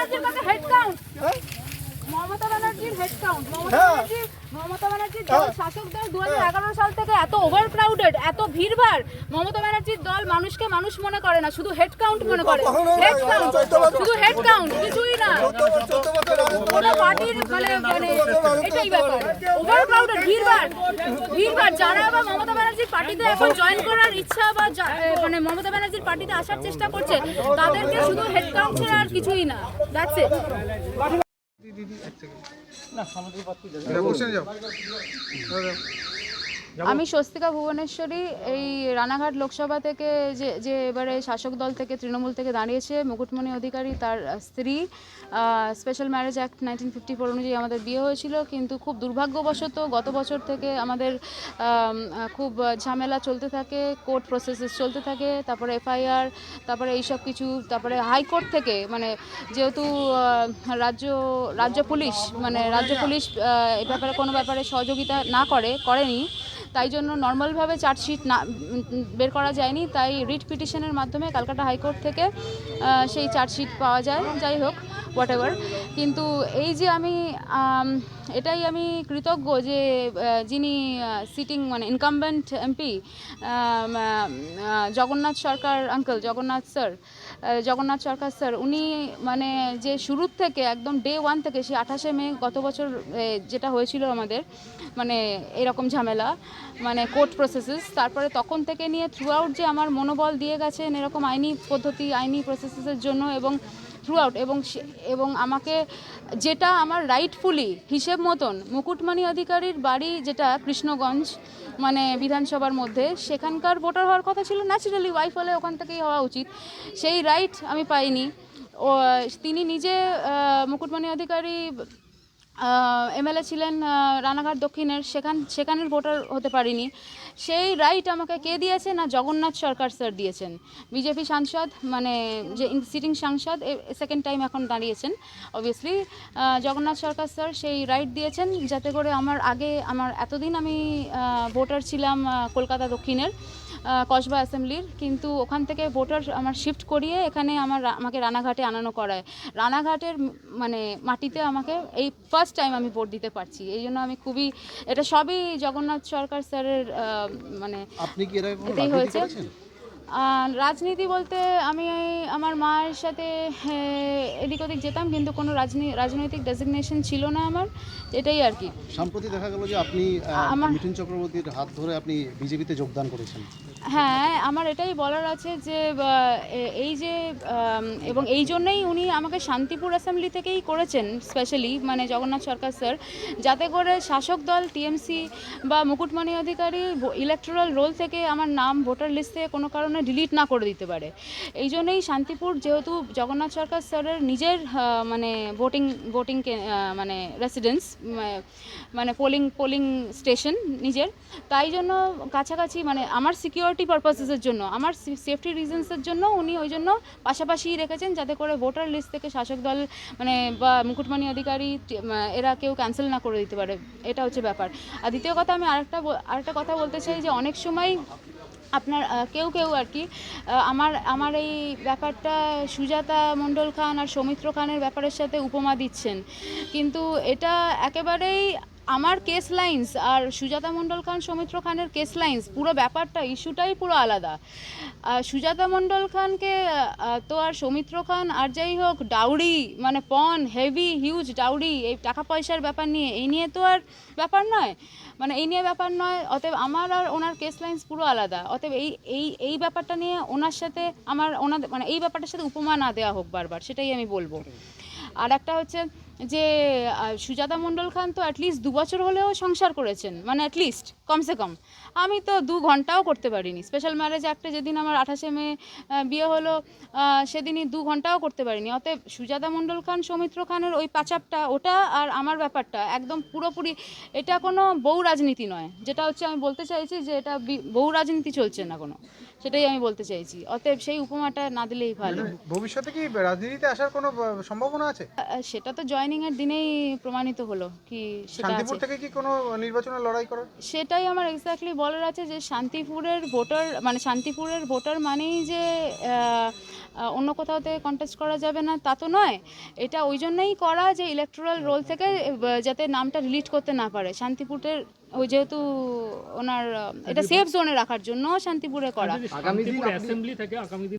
ব্যানার্জির কাছে head count হ্যাঁ? মমতা ব্যানার্জির হেড কাউন্ট মমতা হ্যাঁ। ব্যানার্জি মমতা ব্যানার্জির দল। শাসক দল দু সাল থেকে এত ওভার ক্রাউডেড এত ভিড়ভাড়। মমতা ব্যানার্জির দল মানুষকে মানুষ মনে করে না শুধু হেড কাউন্ট মনে করে। হেড কাউন্ট শুধু হেড কাউন্ট কিছুই না। করে- পার্টির মানে মানে এটাই ব্যাপার। Over crowded ভিড়ভাড়। ভিড়ভাড় যারা আবার মমতা ব্যানার্জির পার্টিতে এখন জয়েন করার ইচ্ছা বা মানে মমতা ব্যানার্জির পার্টিতে আসার চেষ্টা করছে তাদেরকে শুধু হেড কাউন্ট ছাড়া আর কিছুই না। দ্যাটস ইট আমি স্বস্তিকা ভুবনেশ্বরী, এই রানাঘাট লোকসভা থেকে যে যে এবারে শাসক দল থেকে তৃণমূল থেকে দাঁড়িয়েছে, মুকুটমণি অধিকারী, তার স্ত্রী special marriage act nineteen fifty four অনুযায়ী আমাদের বিয়ে হয়েছিল, কিন্তু খুব দুর্ভাগ্যবশত গত বছর থেকে আমাদের খুব ঝামেলা চলতে থাকে, কোর্ট প্রসেসেস চলতে থাকে, তারপরে এফআইআর তারপরে এইসব কিছু, তারপরে হাইকোর্ট থেকে মানে যেহেতু রাজ্য রাজ্য পুলিশ মানে রাজ্য পুলিশ এ ব্যাপারে কোনো ব্যাপারে সহযোগিতা না করে, করেনি তাই জন্য নর্মালভাবে চার্জশিট না বের করা যায়নি। তাই রিট পিটিশনের মাধ্যমে কলকাতা হাইকোর্ট থেকে সেই চার্জশিট পাওয়া যায়। যাই হোক হোয়াট কিন্তু এই যে আম, এটাই আমি কৃতজ্ঞ যে যিনি সিটিং মানে incumbent MP Jagannath Sarkar uncle Jagannath sir Jagannath Sarkar sir উনি মানে যে শুরুর থেকে একদম ডে ওয়ান থেকে সে আঠাশে মে গত বছর যেটা হয়েছিল আমাদের মানে এরকম ঝামেলা মানে কোর্ট প্রসেসেস তারপরে তখন থেকে নিয়ে থ্রু আউট যে আমার মনোবল দিয়ে গেছেন, এরকম আইনি পদ্ধতি, আইনি প্রসেসেসের জন্য এবং থ্রু আউট এবং এবং আমাকে যেটা আমার রাইটফুলি হিসেব মতন মুকুটমণি অধিকারীর বাড়ি যেটা কৃষ্ণগঞ্জ মানে বিধানসভার মধ্যে, সেখানকার ভোটার হওয়ার কথা ছিল ন্যাচারালি ওয়াইফ হলে ওখান থেকেই হওয়া উচিত। সেই রাইট আমি পাইনি। তিনি নিজে মুকুটমণি অধিকারী এমএলএ ছিলেন রানাঘাট দক্ষিণের, সেখান, সেখানের ভোটার হতে পারিনি। সেই রাইট আমাকে কে দিয়েছে না জগন্নাথ সরকার স্যার দিয়েছেন? বিজেপি সাংসদ মানে যে সিটিং সাংসদ সেকেন্ড টাইম এখন দাঁড়িয়েছেন অবভিয়াসলি জগন্নাথ সরকার স্যার সেই রাইট দিয়েছেন, যাতে করে আমার আগে, আমার এতদিন আমি ভোটার ছিলাম কলকাতা দক্ষিণের। কসবা অ্যাসেম্বলির কিন্তু ওখান থেকে ভোটার আমার শিফট করিয়ে এখানে আমার আমাকে রানাঘাটে আনানো করায়। রানাঘাটের মানে মাটিতে আমাকে এই ফার্স্ট টাইম আমি ভোট দিতে পারছি। এই জন্য আমি খুবই এটা সবই জগন্নাথ সরকার স্যারের মানে এটাই রাজনীতি হয়েছে। রাজনীতি বলতে আমি আমার মায়ের সাথে এদিক ওদিক যেতাম কিন্তু কোনো রাজনী রাজনৈতিক ডেজিগনেশন ছিল না আমার। এটাই আর কি। সম্প্রতি দেখা গেল যে আপনি আমার- মিঠুন চক্রবর্তীর হাত ধরে আপনি বিজেপিতে যোগদান করেছেন। হ্যাঁ আমার এটাই বলার আছে যে এই যে এবং এই জন্যই উনি আমাকে শান্তিপুর অ্যাসেম্বলি থেকেই করেছেন স্পেশালি মানে জগন্নাথ সরকার স্যার, যাতে করে শাসক দল, টিএমসি বা মুকুটমণি অধিকারী ইলেকট্রাল রোল থেকে আমার নাম ভোটার লিস্ট থেকে কোনো কারণে ডিলিট না করে দিতে পারে। এই জন্যই শান্তিপুর যেহেতু জগন্নাথ সরকার স্যারের নিজের মানে ভোটিং ভোটিং মানে রেসিডেন্স মানে পোলিং পোলিং স্টেশন নিজের, তাই জন্য কাছাকাছি মানে আমার সিকিউরিটি পারপাসেসের জন্য, আমার সেফটি রিজনসের জন্য উনি ওই জন্য পাশাপাশি রেখেছেন যাতে করে ভোটার লিস্ট থেকে শাসক দল মানে বা মুকুটমণি অধিকারী এরা কেউ ক্যান্সেল না করে দিতে পারে। এটা হচ্ছে ব্যাপার। আর দ্বিতীয় কথা আমি আরেকটা আরেকটা কথা বলতে চাই যে অনেক সময় আপনার কেউ কেউ আর কি আমার আমার এই ব্যাপারটা সুজাতা মণ্ডল খান আর সৌমিত্র খানের ব্যাপারের সাথে উপমা দিচ্ছেন। কিন্তু এটা একেবারেই আমার কেস লাইন্স আর সুজাতা মণ্ডল খান, সৌমিত্র খানের কেস লাইন্স পুরো ব্যাপারটা ইস্যুটাই পুরো আলাদা। সুজাতা মণ্ডল খানকে তো আর সৌমিত্র খান আর যাই হোক ডাউরি মানে পন হেভি হিউজ ডাউরি এই টাকা পয়সার ব্যাপার নিয়ে, এই নিয়ে তো আর ব্যাপার নয়। মানে এই নিয়ে ব্যাপার নয়, অতএব আমার আর ওনার কেস লাইন্স পুরো আলাদা। অতএব এই এই এই ব্যাপারটা নিয়ে ওনার সাথে আমার, ওনাদের মানে এই ব্যাপারটার সাথে উপমা না দেওয়া হোক বারবার, সেটাই আমি বলব। আর একটা হচ্ছে যে সুজাতা মণ্ডল খান তো অ্যাটলিস্ট দু বছর হলেও সংসার করেছেন মানে অ্যাটলিস্ট কমসে কম। আমি তো দু ঘন্টাও করতে পারিনি। স্পেশাল ম্যারেজ একটা যেদিন আমার আঠাশে মে বিয়ে হলো সেদিনই দু ঘন্টাও করতে পারিনি। অতএব সুজাতা মণ্ডল খান সৌমিত্র খানের ওই পাচাপটা ওটা আর আমার ব্যাপারটা একদম পুরোপুরি এটা কোনো বউ রাজনীতি নয়। যেটা হচ্ছে আমি বলতে চাইছি যে এটা বউ রাজনীতি চলছে না কোনো। সেটাই আমি বলতে চাইছি। অতএব সেই উপমাটা না দিলেই ভালো। ভবিষ্যতে কি রাজনীতিতে আসার কোনো সম্ভাবনা আছে? সেটা তো জয়েন জয়নিংয়ের দিনেই প্রমাণিত হলো কি সেটা আছে। শান্তিপুর থেকে কি কোনো নির্বাচনে লড়াই করার সেটাই আমার এক্স্যাক্টলি বলার আছে যে শান্তিপুরের ভোটার মানে শান্তিপুরের ভোটার মানেই যে আহ, আহ, অন্য কোথাও থেকে কন্টেস্ট করা যাবে না তা তো নয়। এটা ওই জন্যই করা যে ইলেকট্রাল রোল থেকে আহ, যাতে নামটা রিলিট করতে না পারে। শান্তিপুরের ওই যেহেতু ওনার আহ, এটা সেফ জোনে রাখার জন্য শান্তিপুরে করা। আগামী দিন অ্যাসেম্বলি থেকে আগামী দিন